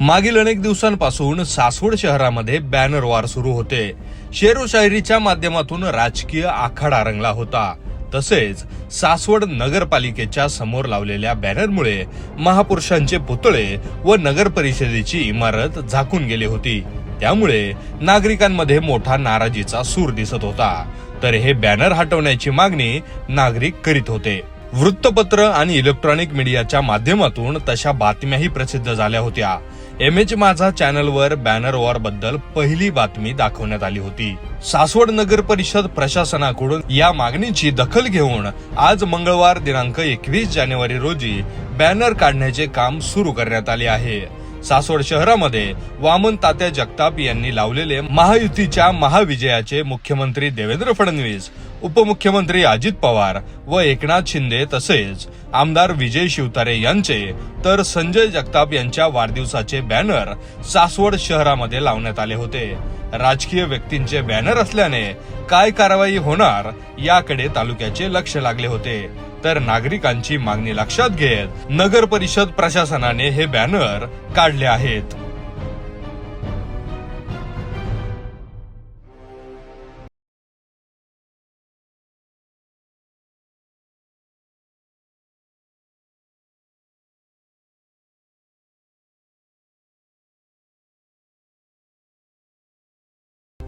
मागील अनेक दिवसांपासून सासवड शहरामध्ये बॅनर वार सुरू होते. शेरोशायरीच्या माध्यमातून राजकीय आखाडा रंगला होता. तसेच सासवड नगरपालिकेच्या समोर लावलेल्या बॅनरमुळे महापुरुषांचे पुतळे व नगर परिषदेची इमारत झाकून गेली होती. त्यामुळे नागरिकांमध्ये मोठा नाराजीचा सूर दिसत होता. तर हे बॅनर हटवण्याची मागणी नागरिक करीत होते. वृत्तपत्र आणि इलेक्ट्रॉनिक मीडियाच्या माध्यमातून तशा बातम्याही प्रसिद्ध झाल्या होत्या. एम एच माझा चॅनलवर बॅनर वॉरबद्दल पहिली बातमी दाखवण्यात आली होती. सासवड नगर परिषद प्रशासनाकडून या मागणीची दखल घेऊन आज मंगळवार दिनांक एकवीस जानेवारी रोजी बॅनर काढण्याचे काम सुरू करण्यात आले आहे. सासवड शहरामध्ये वामन तात्या जगताप यांनी लावलेले महायुतीच्या महाविजयाचे मुख्यमंत्री देवेंद्र फडणवीस उपमुख्यमंत्री अजित पवार व एकनाथ शिंदे तसेच आमदार विजय शिवतारे यांचे तर संजय जगताप यांच्या वाढदिवसाचे बॅनर सासवड शहरामध्ये लावण्यात आले होते. राजकीय व्यक्तींचे बॅनर असल्याने काय कारवाई होणार याकडे तालुक्याचे लक्ष लागले होते. तर नागरिकांची मागणी लक्षात घेत नगर परिषद प्रशासनाने हे बॅनर काढले आहेत.